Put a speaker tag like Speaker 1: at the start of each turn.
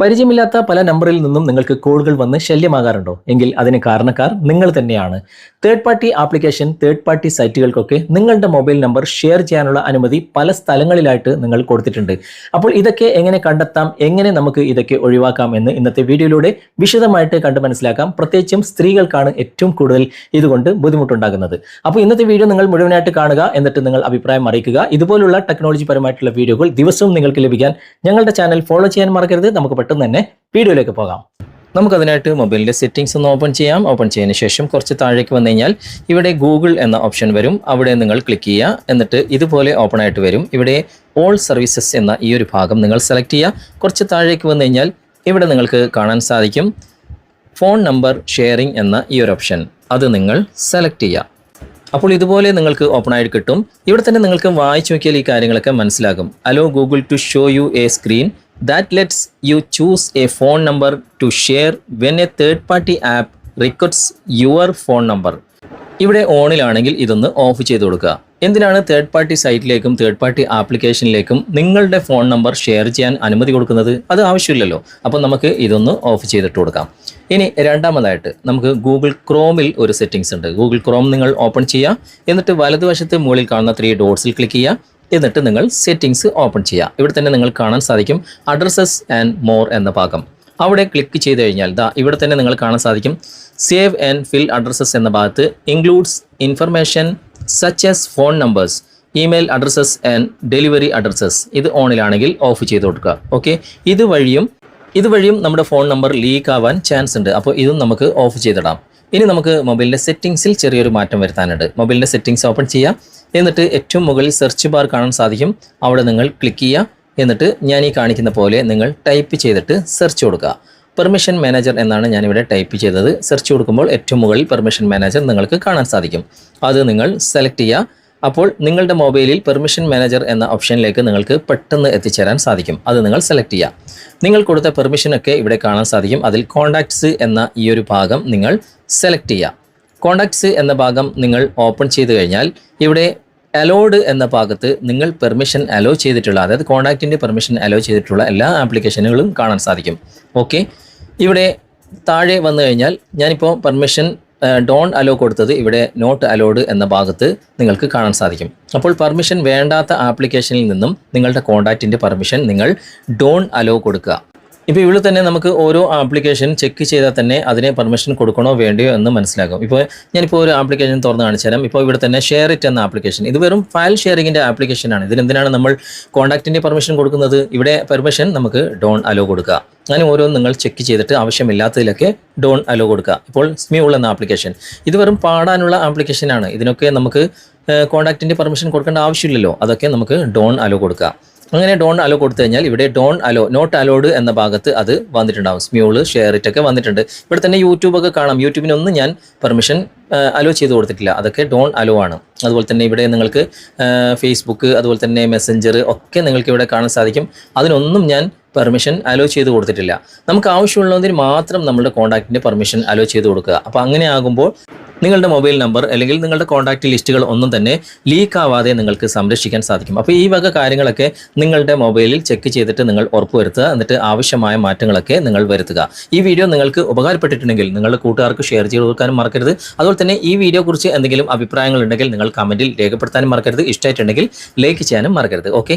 Speaker 1: പരിചയമില്ലാത്ത പല നമ്പറിൽ നിന്നും നിങ്ങൾക്ക് കോളുകൾ വന്ന് ശല്യമാകാറുണ്ടോ? എങ്കിൽ അതിന് കാരണക്കാർ നിങ്ങൾ തന്നെയാണ്. Third party application third party സൈറ്റുകൾക്കൊക്കെ നിങ്ങളുടെ മൊബൈൽ നമ്പർ ഷെയർ ചെയ്യാനുള്ള അനുമതി പല സ്ഥലങ്ങളിലായിട്ട് നിങ്ങൾ കൊടുത്തിട്ടുണ്ട്. അപ്പോൾ ഇതൊക്കെ എങ്ങനെ കണ്ടെത്താം? എങ്ങനെ നമുക്ക് ഇതൊക്കെ ഒഴിവാക്കാം എന്ന് ഇന്നത്തെ വീഡിയോയിലൂടെ വിശദമായിട്ട് കണ്ട് മനസ്സിലാക്കാം. പ്രത്യേകിച്ചും സ്ത്രീകൾക്കാണ് ഏറ്റവും കൂടുതൽ ഇതുകൊണ്ട് ബുദ്ധിമുട്ടുണ്ടാകുന്നത്. അപ്പോൾ ഇന്നത്തെ വീഡിയോ നിങ്ങൾ മുഴുവനായിട്ട് കാണുക എന്നിട്ട് നിങ്ങൾ അഭിപ്രായം അറിയിക്കുക. ഇതുപോലുള്ള ടെക്നോളജി പരമായിട്ടുള്ള വീഡിയോകൾ ദിവസവും നിങ്ങൾക്ക് ലഭിക്കാൻ ഞങ്ങളുടെ ചാനൽ ഫോളോ ചെയ്യാൻ മറക്കരുത്. നമുക്ക് പെട്ടെന്ന് തന്നെ വീഡിയോയിലേക്ക് പോകാം. നമുക്കതിനായിട്ട് മൊബൈലിന്റെ സെറ്റിംഗ്സ് ഒന്ന് ഓപ്പൺ ചെയ്യാം. ഓപ്പൺ ചെയ്തതിന് ശേഷം കുറച്ച് താഴേക്ക് വന്നു കഴിഞ്ഞാൽ ഇവിടെ ഗൂഗിൾ എന്ന ഓപ്ഷൻ വരും. അവിടെ നിങ്ങൾ ക്ലിക്ക് ചെയ്യുക. എന്നിട്ട് ഇതുപോലെ ഓപ്പൺ ആയിട്ട് വരും. ഇവിടെ ഓൾ സർവീസസ് എന്ന ഈ ഒരു ഭാഗം നിങ്ങൾ സെലക്ട് ചെയ്യുക. കുറച്ച് താഴേക്ക് വന്നു കഴിഞ്ഞാൽ ഇവിടെ നിങ്ങൾക്ക് കാണാൻ സാധിക്കും ഫോൺ നമ്പർ ഷെയറിംഗ് എന്ന ഈ ഒരു ഓപ്ഷൻ അത് നിങ്ങൾ സെലക്ട് ചെയ്യുക. അപ്പോൾ ഇതുപോലെ നിങ്ങൾക്ക് ഓപ്പൺ ആയിട്ട് കിട്ടും. ഇവിടെ തന്നെ നിങ്ങൾക്ക് വായിച്ചു നോക്കിയാൽ ഈ കാര്യങ്ങളൊക്കെ മനസ്സിലാകും. Allow Google to show you a screen that lets you choose a phone number to share when a third party app records your phone number. ഇവിടെ ഓണിലാണെങ്കിൽ ഇതൊന്ന് ഓഫ് ചെയ്ത് കൊടുക്കുക. എന്തിനാണ് തേർഡ് പാർട്ടി സൈറ്റിലേക്കും തേർഡ് പാർട്ടി ആപ്ലിക്കേഷനിലേക്കും നിങ്ങളുടെ ഫോൺ നമ്പർ ഷെയർ ചെയ്യാൻ അനുമതി കൊടുക്കുന്നത്? അത് ആവശ്യമില്ലല്ലോ. അപ്പോൾ നമുക്ക് ഇതൊന്ന് ഓഫ് ചെയ്തിട്ട് കൊടുക്കാം. ഇനി രണ്ടാമതായിട്ട് നമുക്ക് ഗൂഗിൾ ക്രോമിൽ ഒരു സെറ്റിംഗ്സ് ഉണ്ട്. ഗൂഗിൾ ക്രോം നിങ്ങൾ ഓപ്പൺ ചെയ്യുക. എന്നിട്ട് വലതുവശത്ത് മുകളിൽ കാണുന്ന ത്രീ ഡോട്ട്സിൽ ക്ലിക്ക് ചെയ്യുക. എന്നിട്ട് നിങ്ങൾ സെറ്റിംഗ്സ് ഓപ്പൺ ചെയ്യുക ഇവിടെ തന്നെ നിങ്ങൾ കാണാൻ സാധിക്കും അഡ്രസ്സസ് ആൻഡ് മോർ എന്ന ഭാഗം. അവിടെ ക്ലിക്ക് ചെയ്ത് കഴിഞ്ഞാൽ ദാ ഇവിടെ തന്നെ നിങ്ങൾ കാണാൻ സാധിക്കും സേവ് ആൻഡ് ഫിൽ അഡ്രസ്സസ് എന്ന ഭാഗത്ത് includes information such as phone numbers email addresses and delivery addresses ഇത് ഓണിലാണെങ്കിൽ ഓഫ് ചെയ്ത് കൊടുക്കുക. ഓക്കെ ഇതുവഴിയും ഇതുവഴിയും നമ്മുടെ ഫോൺ നമ്പർ ലീക്ക് ആവാൻ ചാൻസ് ഉണ്ട്. അപ്പോൾ ഇതും നമുക്ക് ഓഫ് ചെയ്തിടാം. ഇനി നമുക്ക് മൊബൈലിന്റെ സെറ്റിങ്സിൽ ചെറിയൊരു മാറ്റം വരുത്താനുണ്ട്. മൊബൈലിന്റെ സെറ്റിങ്സ് ഓപ്പൺ ചെയ്യാം. എന്നിട്ട് ഏറ്റവും മുകളിൽ സെർച്ച് ബാർ കാണാൻ സാധിക്കും. അവിടെ നിങ്ങൾ ക്ലിക്ക് ചെയ്യുക. എന്നിട്ട് ഞാൻ ഈ കാണിക്കുന്ന പോലെ നിങ്ങൾ ടൈപ്പ് ചെയ്തിട്ട് സെർച്ച് കൊടുക്കുക. പെർമിഷൻ മാനേജർ എന്നാണ് ഞാനിവിടെ ടൈപ്പ് ചെയ്തത്. സെർച്ച് കൊടുക്കുമ്പോൾ ഏറ്റവും മുകളിൽ പെർമിഷൻ മാനേജർ നിങ്ങൾക്ക് കാണാൻ സാധിക്കും. അത് നിങ്ങൾ സെലക്ട് ചെയ്യുക. അപ്പോൾ നിങ്ങളുടെ മൊബൈലിൽ പെർമിഷൻ മാനേജർ എന്ന ഓപ്ഷനിലേക്ക് നിങ്ങൾക്ക് പെട്ടെന്ന് എത്തിച്ചേരാൻ സാധിക്കും. അത് നിങ്ങൾ സെലക്ട് ചെയ്യാം. നിങ്ങൾ കൊടുത്ത പെർമിഷനൊക്കെ ഇവിടെ കാണാൻ സാധിക്കും. അതിൽ കോണ്ടാക്ട്സ് എന്ന ഈ ഒരു ഭാഗം നിങ്ങൾ സെലക്ട് ചെയ്യാം. കോണ്ടാക്ട്സ് എന്ന ഭാഗം നിങ്ങൾ ഓപ്പൺ ചെയ്ത് കഴിഞ്ഞാൽ ഇവിടെ അലോഡ് എന്ന ഭാഗത്ത് നിങ്ങൾ പെർമിഷൻ അലോ ചെയ്തിട്ടുള്ള അതായത് കോണ്ടാക്റ്റിന്റെ പെർമിഷൻ അലോ ചെയ്തിട്ടുള്ള എല്ലാ ആപ്ലിക്കേഷനുകളും കാണാൻ സാധിക്കും. ഓക്കെ ഇവിടെ താഴെ വന്നു കഴിഞ്ഞാൽ ഞാനിപ്പോൾ പെർമിഷൻ ഡോൺ അലോ കൊടുത്തത് ഇവിടെ നോട്ട് അലോഡ് എന്ന ഭാഗത്ത് നിങ്ങൾക്ക് കാണാൻ സാധിക്കും. അപ്പോൾ പെർമിഷൻ വേണ്ടാത്ത ആപ്ലിക്കേഷനിൽ നിന്നും നിങ്ങളുടെ കോണ്ടാക്റ്റിന്റെ പെർമിഷൻ നിങ്ങൾ ഡോൺ അലോ കൊടുക്കുക. ഇപ്പോൾ ഇവിടെ തന്നെ നമുക്ക് ഓരോ ആപ്ലിക്കേഷൻ ചെക്ക് ചെയ്താൽ തന്നെ അതിനെ പെർമിഷൻ കൊടുക്കണോ വേണ്ടയോ എന്ന് മനസ്സിലാകും. ഇപ്പോൾ ഞാനിപ്പോൾ ഒരു ആപ്ലിക്കേഷൻ തുറന്ന് കാണിച്ചു തരാം. ഇപ്പോൾ ഇവിടെ തന്നെ ഷെയർ ഇറ്റ് എന്ന ആപ്ലിക്കേഷൻ ഇത് വെറും ഫയൽ ഷെയറിങ്ങിന്റെ ആപ്ലിക്കേഷനാണ് ഇതിനെന്തിനാണ് നമ്മൾ കോൺടാക്റ്റിന്റെ പെർമിഷൻ കൊടുക്കുന്നത്? ഇവിടെ പെർമിഷൻ നമുക്ക് ഡോൺ അലോ കൊടുക്കുക അങ്ങനെ ഓരോന്നും നിങ്ങൾ ചെക്ക് ചെയ്തിട്ട് ആവശ്യമില്ലാത്തതിലൊക്കെ ഡോൺ അലോ കൊടുക്കുക ഇപ്പോൾ സ്മ്യൂൾ എന്ന ആപ്ലിക്കേഷൻ ഇത് വെറും പാടാനുള്ള ആപ്ലിക്കേഷനാണ് ഇതിനൊക്കെ നമുക്ക് കോൺടാക്റ്റിന്റെ പെർമിഷൻ കൊടുക്കേണ്ട ആവശ്യമില്ലല്ലോ. അതൊക്കെ നമുക്ക് ഡോൺ അലോ കൊടുക്കുക അങ്ങനെ ഡോൺ അലോ കൊടുത്തു കഴിഞ്ഞാൽ ഇവിടെ ഡോൺ അലോ നോട്ട് അലോഡ് എന്ന ഭാഗത്ത് അത് വന്നിട്ടുണ്ടാവും. സ്മ്യൂൾ ഷെയർ ഇറ്റ് ഒക്കെ വന്നിട്ടുണ്ട്. ഇവിടെ തന്നെ യൂട്യൂബ് ഒക്കെ കാണാം. യൂട്യൂബിനൊന്നും ഞാൻ പെർമിഷൻ അലോ ചെയ്ത് കൊടുത്തിട്ടില്ല. അതൊക്കെ ഡോൺ അലോ ആണ്. അതുപോലെ തന്നെ ഇവിടെ നിങ്ങൾക്ക് ഫേസ്ബുക്ക് അതുപോലെ തന്നെ മെസ്സഞ്ചർ ഒക്കെ നിങ്ങൾക്ക് ഇവിടെ കാണാൻ സാധിക്കും. അതിനൊന്നും ഞാൻ പെർമിഷൻ അലോ ചെയ്ത് കൊടുത്തിട്ടില്ല. നമുക്ക് ആവശ്യമുള്ളതിന് മാത്രം നമ്മുടെ കോൺടാക്റ്റിന്റെ പെർമിഷൻ അലോ ചെയ്ത് കൊടുക്കുക. അപ്പോൾ അങ്ങനെ ആകുമ്പോൾ നിങ്ങളുടെ മൊബൈൽ നമ്പർ അല്ലെങ്കിൽ നിങ്ങളുടെ കോൺടാക്റ്റ് ലിസ്റ്റുകൾ ഒന്നും തന്നെ ലീക്ക് ആവാതെ നിങ്ങൾക്ക് സംരക്ഷിക്കാൻ സാധിക്കും. അപ്പോൾ ഈ വക കാര്യങ്ങളൊക്കെ നിങ്ങളുടെ മൊബൈലിൽ ചെക്ക് ചെയ്തിട്ട് നിങ്ങൾ ഉറപ്പുവരുത്തുക. എന്നിട്ട് ആവശ്യമായ മാറ്റങ്ങളൊക്കെ നിങ്ങൾ വരുത്തുക. ഈ വീഡിയോ നിങ്ങൾക്ക് ഉപകാരപ്പെട്ടിട്ടുണ്ടെങ്കിൽ നിങ്ങളുടെ കൂട്ടുകാർക്ക് ഷെയർ ചെയ്ത് കൊടുക്കാനും മറക്കരുത്. അതുപോലെ തന്നെ ഈ വീഡിയോ കുറിച്ച് എന്തെങ്കിലും അഭിപ്രായങ്ങളുണ്ടെങ്കിൽ നിങ്ങൾ കമന്റിൽ രേഖപ്പെടുത്താനും മറക്കരുത്. ഇഷ്ടമായിട്ടുണ്ടെങ്കിൽ ലൈക്ക് ചെയ്യാനും മറക്കരുത്. ഓക്കെ